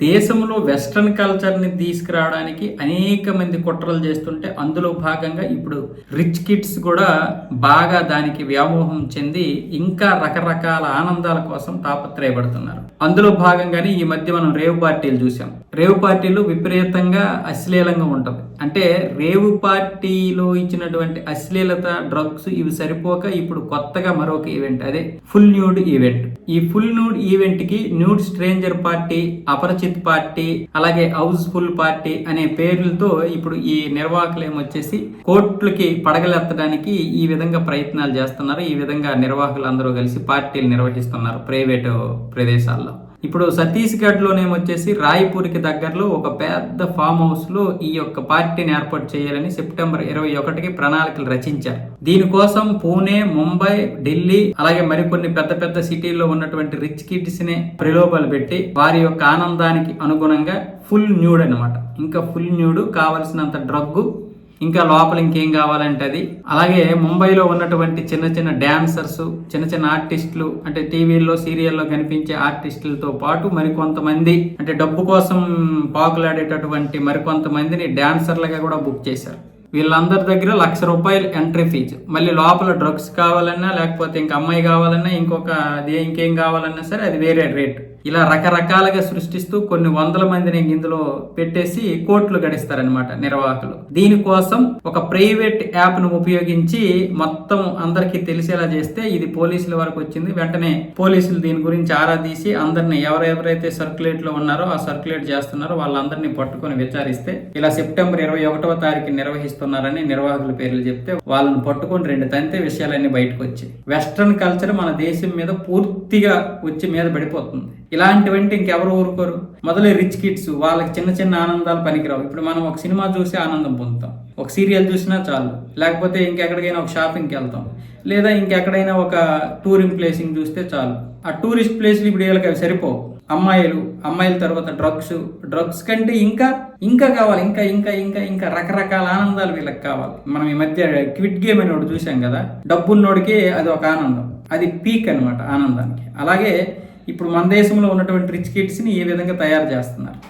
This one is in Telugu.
దేశంలో వెస్ట్రన్ కల్చర్ని తీసుకురావడానికి అనేక మంది కుట్రలు చేస్తుంటే అందులో భాగంగా ఇప్పుడు రిచ్ కిడ్స్ కూడా బాగా దానికి వ్యామోహం చెంది ఇంకా రకరకాల ఆనందాల కోసం తాపత్రయపడుతున్నారు. అందులో భాగంగానే ఈ మధ్య మనం రేవ్ పార్టీలు చూసాం రేవ్ పార్టీలు విపరీతంగా అశ్లీలంగా ఉంటుంది అంటే రేవు పార్టీలో ఇచ్చినటువంటి అశ్లీలత డ్రగ్స్ ఇవి సరిపోక ఇప్పుడు కొత్తగా మరొక ఈవెంట్ అదే ఫుల్ న్యూడ్ ఈవెంట్ ఈ ఫుల్ న్యూడ్ ఈవెంట్కి న్యూడ్ స్ట్రేంజర్ పార్టీ చిత్ పార్టీ అలాగే హౌస్ ఫుల్ పార్టీ అనే పేర్లతో ఇప్పుడు ఈ నిర్వాహకులు ఏమొచ్చేసి కోర్టులకి పడగలెత్తడానికి ఈ విధంగా ప్రయత్నాలు చేస్తున్నారు. ఈ విధంగా నిర్వాహకులు అందరూ కలిసి పార్టీలు నిర్వహిస్తున్నారు ప్రైవేటు ప్రదేశాల్లో. ఇప్పుడు ఛత్తీస్గఢ్ రాయ్పూర్కి దగ్గరలో ఒక పెద్ద ఫామ్ హౌస్లో ఈ యొక్క పార్టీని ఏర్పాటు చేయాలని సెప్టెంబర్ ఇరవై ఒకటికి ప్రణాళికలు రచించారు. దీనికోసం పూణే ముంబై ఢిల్లీ అలాగే మరికొన్ని పెద్ద పెద్ద సిటీల్లో ఉన్నటువంటి రిచ్ కిడ్స్ని ప్రలోభాలు పెట్టి వారి యొక్క ఆనందానికి అనుగుణంగా ఫుల్ న్యూడ్ అన్నమాట. ఇంకా ఫుల్ న్యూడ్ కావలసినంత డ్రగ్ ఇంకా లోపల ఇంకేం కావాలంటే అది అలాగే ముంబైలో ఉన్నటువంటి చిన్న చిన్న డాన్సర్స్ చిన్న చిన్న ఆర్టిస్టులు అంటే టీవీల్లో సీరియల్లో కనిపించే ఆర్టిస్టులతో పాటు మరికొంతమంది అంటే డబ్బు కోసం పాకులాడేటటువంటి మరికొంతమందిని డాన్సర్లుగా కూడా బుక్ చేశారు. వీళ్ళందరి దగ్గర లక్ష రూపాయలు ఎంట్రీ ఫీజు. మళ్ళీ లోపల డ్రగ్స్ కావాలన్నా లేకపోతే ఇంకా అమ్మాయి కావాలన్నా ఇంకొక అది ఇంకేం కావాలన్నా సరే అది వేరే రేట్. ఇలా రకరకాలుగా సృష్టిస్తూ కొన్ని వందల మందిని ఇందులో పెట్టేసి కోట్లు గడిస్తారనమాట నిర్వాహకులు. దీనికోసం ఒక ప్రైవేట్ యాప్ను ఉపయోగించి మొత్తం అందరికీ తెలిసేలా చేస్తే ఇది పోలీసుల వరకు వచ్చింది. వెంటనే పోలీసులు దీని గురించి ఆరా తీసి అందరిని ఎవరెవరైతే సర్క్యులేట్లో ఉన్నారో ఆ సర్క్యులేట్ చేస్తున్నారో వాళ్ళందరినీ పట్టుకొని విచారిస్తే ఇలా సెప్టెంబర్ ఇరవై ఒకటవ తారీఖు నిర్వహిస్తున్నారని నిర్వాహకుల పేర్లు చెప్తే వాళ్ళని పట్టుకొని రెండు తంతే విషయాలన్నీ బయటకు వచ్చాయి. వెస్ట్రన్ కల్చర్ మన దేశం మీద పూర్తిగా వచ్చి మీద పడిపోతుంది. ఇలాంటివంటే ఇంకెవరు ఊరుకోరు. మొదలు రిచ్ కిడ్స్ వాళ్ళకి చిన్న చిన్న ఆనందాలు పనికిరావు. ఇప్పుడు మనం ఒక సినిమా చూసి ఆనందం పొందుతాం. ఒక సీరియల్ చూసినా చాలు. లేకపోతే ఇంకెక్కడికైనా ఒక షాపింగ్కి వెళ్తాం. లేదా ఇంకెక్కడైనా ఒక టూరింగ్ ప్లేసింగ్ చూస్తే చాలు. ఆ టూరిస్ట్ ప్లేస్లు ఇప్పుడు వీళ్ళకి అవి సరిపోవు. అమ్మాయిలు అమ్మాయిల తర్వాత డ్రగ్స్ డ్రగ్స్ కంటే ఇంకా ఇంకా కావాలి. ఇంకా ఇంకా ఇంకా ఇంకా రకరకాల ఆనందాలు వీళ్ళకి కావాలి. మనం ఈ మధ్య క్విట్ గేమ్ అని ఒకటి చూసాం కదా. డబ్బున్నోడికి అది ఒక ఆనందం. అది పీక్ అనమాట ఆనందానికి. అలాగే ఇప్పుడు మన దేశంలో ఉన్నటువంటి రిచ్ కిడ్స్ని ఈ విధంగా తయారు చేస్తున్నారు?